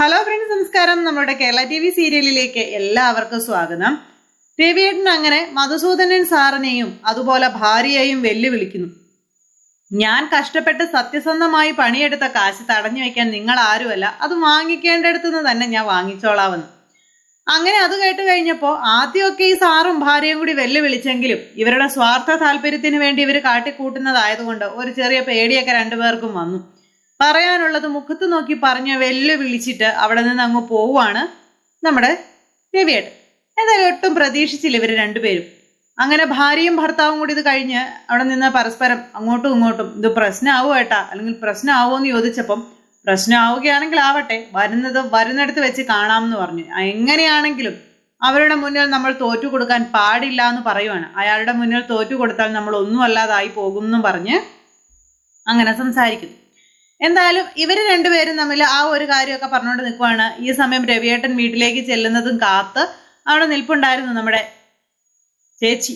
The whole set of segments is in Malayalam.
ഹലോ ഫ്രണ്ട്സ് നമസ്കാരം. നമ്മുടെ കേരള ടി വി സീരിയലിലേക്ക് എല്ലാവർക്കും സ്വാഗതം. രവിയേട്ടൻ അങ്ങനെ മധുസൂദനൻ സാറിനെയും അതുപോലെ ഭാര്യയെയും വെല്ലുവിളിക്കുന്നു. ഞാൻ കഷ്ടപ്പെട്ട് സത്യസന്ധമായി പണിയെടുത്ത കാശ് തടഞ്ഞു വെക്കാൻ നിങ്ങൾ ആരുമല്ല അത് വാങ്ങിക്കേണ്ടടുത്തുനിന്ന് തന്നെ ഞാൻ വാങ്ങിച്ചോളാവുന്നു. അങ്ങനെ അത് കേട്ട് കഴിഞ്ഞപ്പോൾ ആദ്യമൊക്കെ ഈ സാറും ഭാര്യയും കൂടി വെല്ലുവിളിച്ചെങ്കിലും ഇവരുടെ സ്വാർത്ഥ താല്പര്യത്തിന് വേണ്ടി ഇവർ കാട്ടിക്കൂട്ടുന്നതായതുകൊണ്ട് ഒരു ചെറിയ പേടിയൊക്കെ രണ്ടുപേർക്കും വന്നു. പറയാനുള്ളത് മുഖത്ത് നോക്കി പറഞ്ഞ് വെല്ലുവിളിച്ചിട്ട് അവിടെ നിന്ന് അങ്ങ് പോവുകയാണ് നമ്മുടെ രവിയേട്ടൻ. എന്തായാലും ഒട്ടും പ്രതീക്ഷിച്ചില്ല ഇവർ രണ്ടുപേരും. അങ്ങനെ ഭാര്യയും ഭർത്താവും കൂടി ഇത് കഴിഞ്ഞ് അവിടെ നിന്ന് പരസ്പരം അങ്ങോട്ടും ഇങ്ങോട്ടും ഇത് പ്രശ്നമാവോ ഏട്ടാ? അല്ലെങ്കിൽ പ്രശ്നമാവോ എന്ന് ചോദിച്ചപ്പം പ്രശ്നമാവുകയാണെങ്കിൽ ആവട്ടെ വരുന്നത് വരുന്നിടത്ത് വെച്ച് കാണാമെന്ന് പറഞ്ഞു. എങ്ങനെയാണെങ്കിലും അവരുടെ മുന്നിൽ നമ്മൾ തോറ്റു കൊടുക്കാൻ പാടില്ല എന്ന് പറയുവാണ്. അയാളുടെ മുന്നിൽ തോറ്റു കൊടുത്താൽ നമ്മൾ ഒന്നും അല്ലാതായി പോകും എന്നും പറഞ്ഞ് അങ്ങനെ സംസാരിക്കുന്നു. എന്തായാലും ഇവർ രണ്ടുപേരും തമ്മിൽ ആ ഒരു കാര്യമൊക്കെ പറഞ്ഞുകൊണ്ട് നിൽക്കുവാണ് ഈ സമയം രവിയേട്ടൻ വീട്ടിലേക്ക് ചെല്ലുന്നതും കാത്ത് അവിടെ നിൽപ്പുണ്ടായിരുന്നു നമ്മുടെ ചേച്ചി.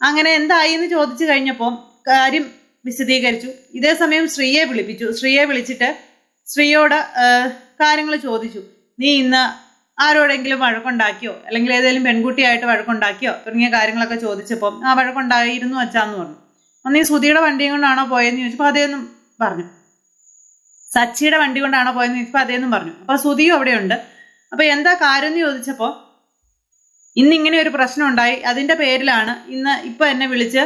അങ്ങനെ എന്തായി എന്ന് ചോദിച്ചു കഴിഞ്ഞപ്പോൾ കാര്യം വിശദീകരിച്ചു. ഇതേ സമയം ശ്രീയെ വിളിപ്പിച്ചു. ശ്രീയെ വിളിച്ചിട്ട് ശ്രീയോട് കാര്യങ്ങൾ ചോദിച്ചു. നീ ഇന്ന് ആരോടെങ്കിലും വഴക്കുണ്ടാക്കിയോ? അല്ലെങ്കിൽ ഏതെങ്കിലും പെൺകുട്ടിയായിട്ട് വഴക്കുണ്ടാക്കിയോ? തുടങ്ങിയ കാര്യങ്ങളൊക്കെ ചോദിച്ചപ്പോൾ ആ വഴക്കുണ്ടായിരുന്നു അച്ഛാന്ന് പറഞ്ഞു. അന്ന് ഈ സുധിയുടെ വണ്ടിയും കൊണ്ടാണോ പോയെന്ന് ചോദിച്ചപ്പോൾ അതേന്നും പറഞ്ഞു. സച്ചിയുടെ വണ്ടി കൊണ്ടാണോ പോയെന്ന് ചോദിച്ചപ്പോൾ അതേന്നും പറഞ്ഞു. അപ്പൊ സുധിയും അവിടെയുണ്ട്. അപ്പൊ എന്താ കാര്യം എന്ന് ചോദിച്ചപ്പോൾ ഇന്നിങ്ങനെ ഒരു പ്രശ്നം ഉണ്ടായി. അതിന്റെ പേരിലാണ് ഇന്ന് ഇപ്പൊ എന്നെ വിളിച്ച്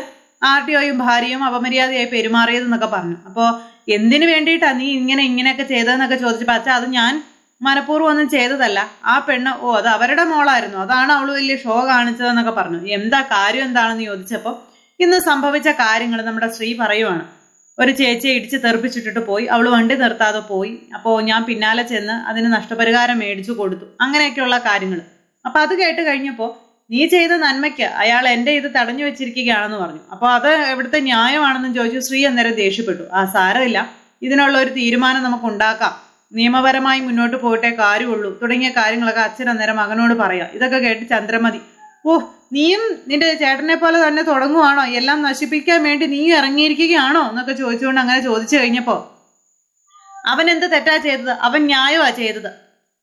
ആർ ടി ഒയും ഭാര്യയും അപമര്യാദയായി പെരുമാറിയതെന്നൊക്കെ പറഞ്ഞു. അപ്പോൾ എന്തിനു വേണ്ടിയിട്ടാണ് നീ ഇങ്ങനെ ഇങ്ങനെയൊക്കെ ചെയ്തതെന്നൊക്കെ ചോദിച്ചപ്പോൾ അച്ഛാ അത് ഞാൻ മനഃപൂർവം ഒന്നും ചെയ്തതല്ല. ആ പെണ്ണ് ഓ അത് അവരുടെ മോളായിരുന്നു. അതാണ് അവൾ വലിയ ഷോ കാണിച്ചതെന്നൊക്കെ പറഞ്ഞു. എന്താ കാര്യം എന്താണെന്ന് ചോദിച്ചപ്പോൾ ഇന്ന് സംഭവിച്ച കാര്യങ്ങൾ നമ്മുടെ ശ്രീ പറയുവാണ്. ഒരു ചേച്ചിയെ ഇടിച്ച് തെറിപ്പിച്ചിട്ടിട്ട് പോയി അവൾ വണ്ടി നിർത്താതെ പോയി. അപ്പോൾ ഞാൻ പിന്നാലെ ചെന്ന് അതിന് നഷ്ടപരിഹാരം മേടിച്ചു കൊടുത്തു. അങ്ങനെയൊക്കെയുള്ള കാര്യങ്ങൾ അപ്പോൾ അത് കേട്ട് കഴിഞ്ഞപ്പോൾ നീ ചെയ്ത നന്മയ്ക്ക് അയാൾ എന്റെ ഇത് തടഞ്ഞു വെച്ചിരിക്കുകയാണെന്ന് പറഞ്ഞു. അപ്പോൾ അത് എവിടുത്തെ ന്യായമാണെന്ന് ചോദിച്ചു. ശ്രീ അന്നേരം ദേഷ്യപ്പെട്ടു. ആ സാരമില്ല. ഇതിനുള്ള ഒരു തീരുമാനം നമുക്ക് ഉണ്ടാക്കാം. നിയമപരമായി മുന്നോട്ട് പോയിട്ടേ കാര്യമുള്ളൂ. തുടങ്ങിയ കാര്യങ്ങളൊക്കെ അച്ഛൻ അന്നേരം മകനോട് പറയാം. ഇതൊക്കെ കേട്ട് ചന്ദ്രമതി ഓ നീയും നിന്റെ ചേട്ടനെ പോലെ തന്നെ തുടങ്ങുവാണോ? എല്ലാം നശിപ്പിക്കാൻ വേണ്ടി നീ ഇറങ്ങിയിരിക്കുകയാണോ? എന്നൊക്കെ ചോദിച്ചുകൊണ്ട് അങ്ങനെ ചോദിച്ചു കഴിഞ്ഞപ്പോ അവൻ എന്ത് തെറ്റാ ചെയ്തത്? അവൻ ന്യായമാ ചെയ്തത്.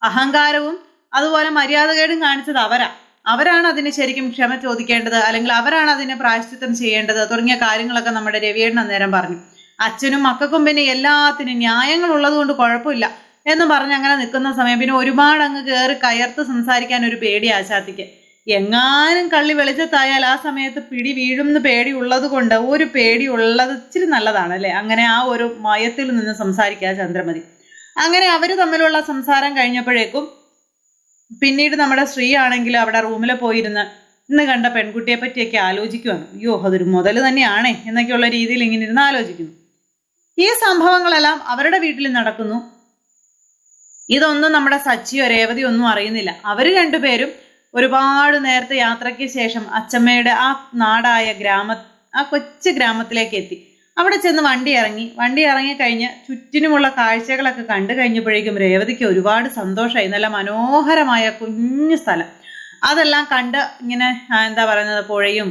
അഹങ്കാരവും അതുപോലെ മര്യാദകേടും കാണിച്ചത് അവരാ. അവരാണ് അതിന് ശരിക്കും ക്ഷമ ചോദിക്കേണ്ടത് അല്ലെങ്കിൽ അവരാണ് അതിന് പ്രായശ്ചിത്തം ചെയ്യേണ്ടത് തുടങ്ങിയ കാര്യങ്ങളൊക്കെ നമ്മുടെ രവിയേട്ടൻ അന്നേരം പറഞ്ഞു. അച്ഛനും മക്കൾക്കും പിന്നെ എല്ലാത്തിനും ന്യായങ്ങൾ ഉള്ളതുകൊണ്ട് കുഴപ്പമില്ല എന്ന് പറഞ്ഞ് അങ്ങനെ നിൽക്കുന്ന സമയം പിന്നെ ഒരുപാട് അങ്ങ് കയറി കയർത്ത് സംസാരിക്കാൻ ഒരു പേടി ആശാത്തിക്ക്. എങ്ങാനും കള്ളി വെളിച്ചത്തായാൽ ആ സമയത്ത് പിടി വീഴുമെന്ന് പേടി ഉള്ളത് കൊണ്ട് ഒരു പേടി ഉള്ളത് ഇച്ചിരി നല്ലതാണ് അല്ലേ? അങ്ങനെ ആ ഒരു മയത്തിൽ നിന്ന് സംസാരിക്കുക ചന്ദ്രമതി. അങ്ങനെ അവർ തമ്മിലുള്ള സംസാരം കഴിഞ്ഞപ്പോഴേക്കും പിന്നീട് നമ്മുടെ സ്ത്രീ ആണെങ്കിൽ അവിടെ റൂമിൽ പോയിരുന്ന് ഇന്ന് കണ്ട പെൺകുട്ടിയെ പറ്റിയൊക്കെ ആലോചിക്കുവാണ്. അയ്യോ അതൊരു മുതൽ തന്നെയാണേ എന്നൊക്കെയുള്ള രീതിയിൽ ഇങ്ങനെ ഇരുന്ന് ആലോചിക്കുന്നു. ഈ സംഭവങ്ങളെല്ലാം അവരുടെ വീട്ടിൽ നടക്കുന്നു. ഇതൊന്നും നമ്മുടെ സച്ചിയോ രേവതിയോ ഒന്നും അറിയുന്നില്ല. അവർ രണ്ടുപേരും ഒരുപാട് നേരത്തെ യാത്രയ്ക്ക് ശേഷം അച്ചമ്മയുടെ ആ നാടായ ഗ്രാമ ആ കൊച്ചു ഗ്രാമത്തിലേക്ക് എത്തി. അവിടെ ചെന്ന് വണ്ടി ഇറങ്ങി. വണ്ടി ഇറങ്ങിക്കഴിഞ്ഞ് ചുറ്റിനുമുള്ള കാഴ്ചകളൊക്കെ കണ്ടു കഴിഞ്ഞപ്പോഴേക്കും രേവതിക്ക് ഒരുപാട് സന്തോഷമായി. നല്ല മനോഹരമായ കുഞ്ഞു സ്ഥലം. അതെല്ലാം കണ്ട് ഇങ്ങനെ എന്താ പറയുന്നത് പുഴയും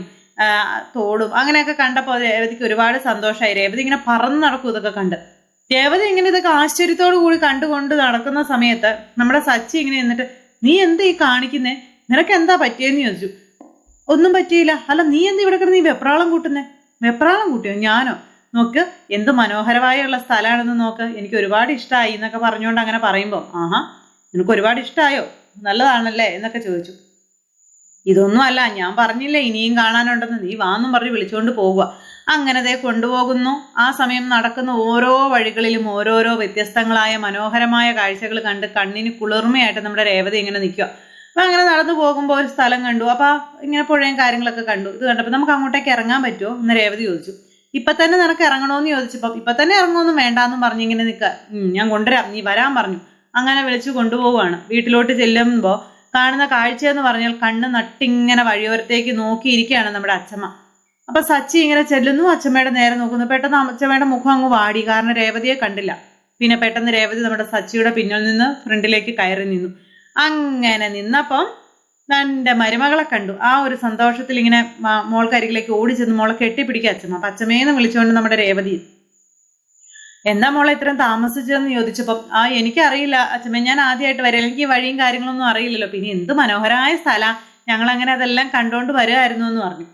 തോടും അങ്ങനെയൊക്കെ കണ്ടപ്പോൾ രേവതിക്ക് ഒരുപാട് സന്തോഷമായി. രേവതി ഇങ്ങനെ പറന്ന് നടക്കും ഇതൊക്കെ കണ്ട്. രേവതി ഇങ്ങനെ ഇതൊക്കെ ആശ്ചര്യത്തോടു കൂടി കണ്ടുകൊണ്ട് നടക്കുന്ന സമയത്ത് നമ്മുടെ സച്ചി ഇങ്ങനെ നിന്നിട്ട് നീ എന്താ ഈ കാണിക്കുന്നേ? നിനക്ക് എന്താ പറ്റിയെന്ന് ചോദിച്ചു. ഒന്നും പറ്റിയില്ല. അല്ല നീ എന്ത് ഇവിടെ കിടന്ന് നീ വെപ്രാളം കൂട്ടുന്നേ? വെപ്രാളം കൂട്ടിയോ? ഞാനോ? നോക്ക് എന്ത് മനോഹരമായുള്ള സ്ഥലമാണെന്ന് നോക്ക്. എനിക്ക് ഒരുപാട് ഇഷ്ടമായി എന്നൊക്കെ പറഞ്ഞുകൊണ്ട് അങ്ങനെ പറയുമ്പോൾ ആഹാ നിനക്ക് ഒരുപാട് ഇഷ്ടമായോ നല്ലതാണല്ലേ എന്നൊക്കെ ചോദിച്ചു. ഇതൊന്നും അല്ല ഞാൻ പറഞ്ഞില്ലേ ഇനിയും കാണാനുണ്ടെന്ന്. നീ വാന്നും പറഞ്ഞ് വിളിച്ചുകൊണ്ട് പോവുക. അങ്ങനെ ദേ കൊണ്ടുപോകുന്നു. ആ സമയം നടക്കുന്ന ഓരോ വഴികളിലും ഓരോരോ വ്യത്യസ്തങ്ങളായ മനോഹരമായ കാഴ്ചകൾ കണ്ട് കണ്ണിന് കുളിർമയായിട്ട് നമ്മുടെ രേവതി ഇങ്ങനെ നിൽക്കുക. അങ്ങനെ നടന്നു പോകുമ്പോൾ ഒരു സ്ഥലം കണ്ടു. അപ്പൊ ഇങ്ങനെ പുഴയും കാര്യങ്ങളൊക്കെ കണ്ടു. ഇത് കണ്ടപ്പോൾ നമുക്ക് അങ്ങോട്ടേക്ക് ഇറങ്ങാൻ പറ്റുമോ? എന്ന് രേവതി ചോദിച്ചു. ഇപ്പൊ തന്നെ നിനക്ക് ഇറങ്ങണോന്ന് ചോദിച്ചപ്പോൾ ഇപ്പൊ തന്നെ ഇറങ്ങുമെന്നും വേണ്ടാന്നും പറഞ്ഞ് ഇങ്ങനെ നിൽക്കുക ഞാൻ കൊണ്ടുവരാം. നീ വരാൻ പറഞ്ഞു. അങ്ങനെ വിളിച്ചു കൊണ്ടുപോവുകയാണ്. വീട്ടിലോട്ട് ചെല്ലുമ്പോൾ കാണുന്ന കാഴ്ച എന്ന് പറഞ്ഞാൽ കണ്ണ് നട്ടിങ്ങനെ വഴിയോരത്തേക്ക് നോക്കിയിരിക്കുകയാണ് നമ്മുടെ അച്ഛമ്മ അപ്പൊ സച്ചി ഇങ്ങനെ ചെല്ലുന്നു. അച്ഛമ്മയുടെ നേരെ നോക്കുന്നു. പെട്ടെന്ന് അച്ഛമ്മയുടെ മുഖം അങ്ങ് വാടി. കാരണം രേവതിയെ കണ്ടില്ല. പിന്നെ പെട്ടെന്ന് രേവതി നമ്മുടെ സച്ചിയുടെ പിന്നിൽ നിന്ന് ഫ്രണ്ടിലേക്ക് കയറി നിന്നു. അങ്ങനെ നിന്നപ്പം തന്റെ മരുമകളെ കണ്ടു. ആ ഒരു സന്തോഷത്തിൽ ഇങ്ങനെ മോൾക്കരികിലേക്ക് ഓടി ചെന്ന് മോളെ കെട്ടിപ്പിടിക്കുക അച്ഛമ്മ പച്ചമേന്ന് വിളിച്ചുകൊണ്ട് നമ്മുടെ രേവതി എന്താ മോളെ ഇത്രയും താമസിച്ചതെന്ന് ചോദിച്ചപ്പം ആ എനിക്കറിയില്ല അച്ഛമ്മ ഞാൻ ആദ്യമായിട്ട് വരാം. എനിക്ക് വഴിയും കാര്യങ്ങളൊന്നും അറിയില്ലല്ലോ. പിന്നെ എന്ത് മനോഹരമായ സ്ഥല. ഞങ്ങൾ അങ്ങനെ അതെല്ലാം കണ്ടുകൊണ്ട് വരുമായിരുന്നു എന്ന് പറഞ്ഞു.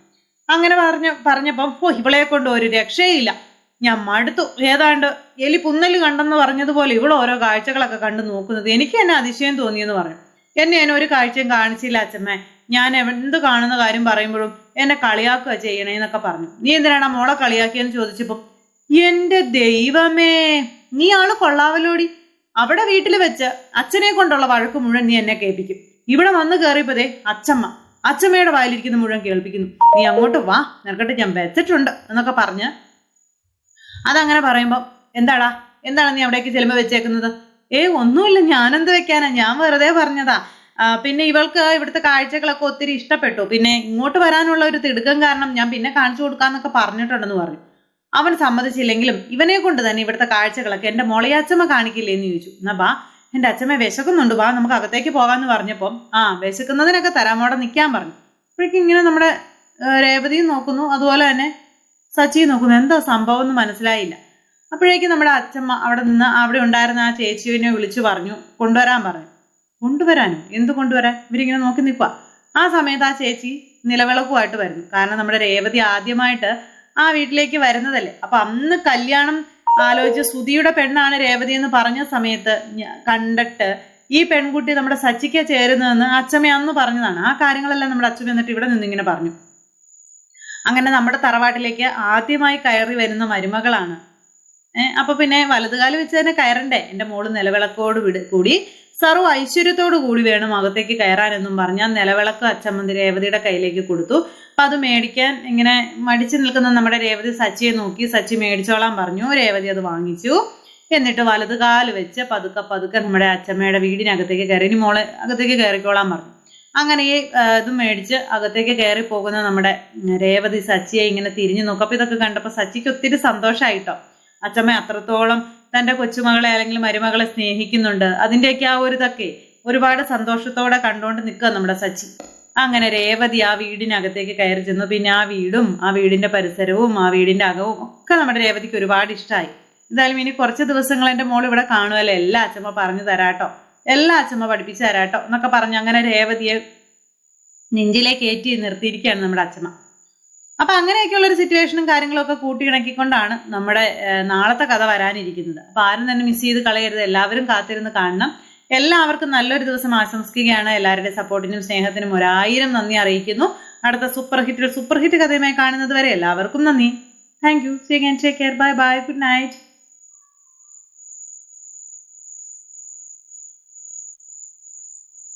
അങ്ങനെ പറഞ്ഞ പറഞ്ഞപ്പം ഓ ഇവളെ കൊണ്ട് ഒരു രക്ഷയില്ല. ഞാൻ മടുത്തു ഏതാണ്ട് എലി പുന്നൽ കണ്ടെന്ന് പറഞ്ഞതുപോലെ ഇവൾ ഓരോ കാഴ്ചകളൊക്കെ കണ്ടു നോക്കുന്നത്. എനിക്ക് തന്നെ അതിശയം തോന്നിയെന്ന് പറഞ്ഞു എന്നെ ഞാൻ ഒരു കാഴ്ചയും കാണിച്ചില്ല അച്ഛമ്മേ. ഞാൻ എന്ത് കാണുന്ന കാര്യം പറയുമ്പോഴും എന്നെ കളിയാക്കുക ചെയ്യണേ എന്നൊക്കെ പറഞ്ഞു. നീ എന്തിനാണ് മോളെ കളിയാക്കിയെന്ന് ചോദിച്ചപ്പം എന്റെ ദൈവമേ നീ ആൾ കൊള്ളാവലോടി അവിടെ വീട്ടിൽ വെച്ച് അച്ഛനെ കൊണ്ടുള്ള വഴക്ക് മുഴുവൻ നീ എന്നെ കേൾപ്പിക്കും. ഇവിടെ വന്ന് കയറിയപ്പോതേ അച്ഛമ്മ അച്ഛമ്മയുടെ വായിലിരിക്കുന്ന മുഴുവൻ കേൾപ്പിക്കുന്നു. നീ അങ്ങോട്ട് വാ നിനക്കട്ട് ഞാൻ വെച്ചിട്ടുണ്ട് എന്നൊക്കെ പറഞ്ഞ് അതങ്ങനെ പറയുമ്പോൾ എന്താടാ? എന്താണ് നീ അവിടേക്ക് ചെലുമ്പ വെച്ചേക്കുന്നത്? ഏ ഒന്നുമില്ല. എന്ത് വെക്കാനാ? ഞാൻ വെറുതെ പറഞ്ഞതാ. പിന്നെ ഇവൾക്ക് ഇവിടുത്തെ കാഴ്ചകളൊക്കെ ഒത്തിരി ഇഷ്ടപ്പെട്ടു. പിന്നെ ഇങ്ങോട്ട് വരാനുള്ള ഒരു തിടുക്കം കാരണം ഞാൻ പിന്നെ കാണിച്ചു കൊടുക്കാന്നൊക്കെ പറഞ്ഞിട്ടുണ്ടെന്ന് പറഞ്ഞു. അവൻ സമ്മതിച്ചില്ലെങ്കിലും ഇവനെ കൊണ്ട് തന്നെ ഇവിടുത്തെ കാഴ്ചകളൊക്കെ എന്റെ മുളയച്ചമ്മ കാണിക്കില്ലേ എന്ന് ചോദിച്ചു. എന്നാ ബാ എന്റെ അച്ഛമ്മ വിശക്കുന്നുണ്ട്. വാ നമുക്ക് അകത്തേക്ക് പോകാമെന്ന് പറഞ്ഞപ്പോൾ ആ വിശക്കുന്നതിനൊക്കെ തരാമോടെ നിൽക്കാൻ പറഞ്ഞു. അപ്പോഴേക്കും ഇങ്ങനെ നമ്മുടെ രേവതിയും നോക്കുന്നു. അതുപോലെ തന്നെ സച്ചിയും നോക്കുന്നു. എന്താ സംഭവം എന്ന് മനസ്സിലായില്ല. അപ്പോഴേക്കും നമ്മുടെ അച്ഛമ്മ അവിടെ നിന്ന് അവിടെ ഉണ്ടായിരുന്ന ആ ചേച്ചിയെ വിളിച്ചു പറഞ്ഞു കൊണ്ടുവരാൻ പറഞ്ഞു കൊണ്ടുവരാനോ? എന്ത് കൊണ്ടുവരാൻ? ഇവരിങ്ങനെ നോക്കി നിൽക്കുക ആ സമയത്ത് ആ ചേച്ചി നിലവിളക്കുമായിട്ട് വരുന്നു. കാരണം നമ്മുടെ രേവതി ആദ്യമായിട്ട് ആ വീട്ടിലേക്ക് വരുന്നതല്ലേ. അപ്പൊ അന്ന് കല്യാണം ആലോചിച്ച് സുധിയുടെ പെണ്ണാണ് രേവതി എന്ന് പറഞ്ഞ സമയത്ത് കണ്ടിട്ട് ഈ പെൺകുട്ടി നമ്മുടെ സച്ചിക്ക ചേരുന്നതെന്ന് അച്ഛമ്മ അന്ന് പറഞ്ഞതാണ്. ആ കാര്യങ്ങളെല്ലാം നമ്മുടെ അച്ഛമ്മ എന്നിട്ട് ഇവിടെ നിന്നിങ്ങനെ പറഞ്ഞു. അങ്ങനെ നമ്മുടെ തറവാട്ടിലേക്ക് ആദ്യമായി കയറി വരുന്ന മരുമകളാണ് അപ്പൊ പിന്നെ വലതുകാലം വെച്ച് തന്നെ കയറണ്ടേ? എന്റെ മോൾ നിലവിളക്കോട് വിട് കൂടി സർവ ഐശ്വര്യത്തോടു കൂടി വേണം അകത്തേക്ക് കയറാനെന്നും പറഞ്ഞ് ആ നിലവിളക്ക് അച്ഛമ്മന്തി രേവതിയുടെ കയ്യിലേക്ക് കൊടുത്തു. അപ്പൊ അത് മേടിക്കാൻ ഇങ്ങനെ മടിച്ചു നിൽക്കുന്ന നമ്മുടെ രേവതി സച്ചിയെ നോക്കി സച്ചി മേടിച്ചോളാൻ പറഞ്ഞു. രേവതി അത് വാങ്ങിച്ചു. എന്നിട്ട് വലത് കാൽ വെച്ച് പതുക്കെ പതുക്കെ നമ്മുടെ അച്ഛമ്മയുടെ വീടിനകത്തേക്ക് കയറി ഇനി മോളെ അകത്തേക്ക് കയറിക്കോളാൻ പറഞ്ഞു. അങ്ങനെ ഈ ഇത് മേടിച്ച് അകത്തേക്ക് കയറി പോകുന്ന നമ്മുടെ രേവതി സച്ചിയെ ഇങ്ങനെ തിരിഞ്ഞു നോക്കും. ഇതൊക്കെ കണ്ടപ്പോൾ സച്ചിക്ക് ഒത്തിരി സന്തോഷമായിട്ടോ അച്ഛമ്മ അത്രത്തോളം തന്റെ കൊച്ചുമകളെ അല്ലെങ്കിൽ മരുമകളെ സ്നേഹിക്കുന്നുണ്ട്. അതിന്റെയൊക്കെ ആ ഒരു ഇതൊക്കെ ഒരുപാട് സന്തോഷത്തോടെ കണ്ടുകൊണ്ട് നിൽക്കുക നമ്മുടെ സച്ചി. അങ്ങനെ രേവതി ആ വീടിനകത്തേക്ക് കയറി ചെന്നു. പിന്നെ ആ വീടും ആ വീടിന്റെ പരിസരവും ആ വീടിന്റെ അകവും ഒക്കെ നമ്മുടെ രേവതിക്ക് ഒരുപാട് ഇഷ്ടമായി എന്തായാലും ഇനി കുറച്ച് ദിവസങ്ങൾ എന്റെ മോൾ ഇവിടെ കാണുമല്ലോ എല്ലാ അച്ഛമ്മ പറഞ്ഞു തരാട്ടോ. എല്ലാ അച്ഛമ്മ പഠിപ്പിച്ചു തരാട്ടോ എന്നൊക്കെ പറഞ്ഞ് അങ്ങനെ രേവതിയെ നെഞ്ചിലേക്ക് ഏറ്റി നിർത്തിയിരിക്കുകയാണ് നമ്മുടെ അച്ഛമ്മ അപ്പൊ അങ്ങനെയൊക്കെയുള്ള ഒരു സിറ്റുവേഷനും കാര്യങ്ങളും ഒക്കെ കൂട്ടിയിണക്കിക്കൊണ്ടാണ് നമ്മുടെ നാളത്തെ കഥ വരാനിരിക്കുന്നത്. അപ്പൊ ആരും തന്നെ മിസ് ചെയ്ത് കളയരുത്. എല്ലാവരും കാത്തിരുന്ന് കാണണം. എല്ലാവർക്കും നല്ലൊരു ദിവസം ആശംസിക്കുകയാണ്. എല്ലാവരുടെ സപ്പോർട്ടിനും സ്നേഹത്തിനും ഒരായിരം നന്ദി അറിയിക്കുന്നു. അടുത്ത സൂപ്പർ ഹിറ്റ് സൂപ്പർ ഹിറ്റ് കഥയുമായി കാണുന്നത് വരെ എല്ലാവർക്കും നന്ദി. Thank you see take care bye bye good night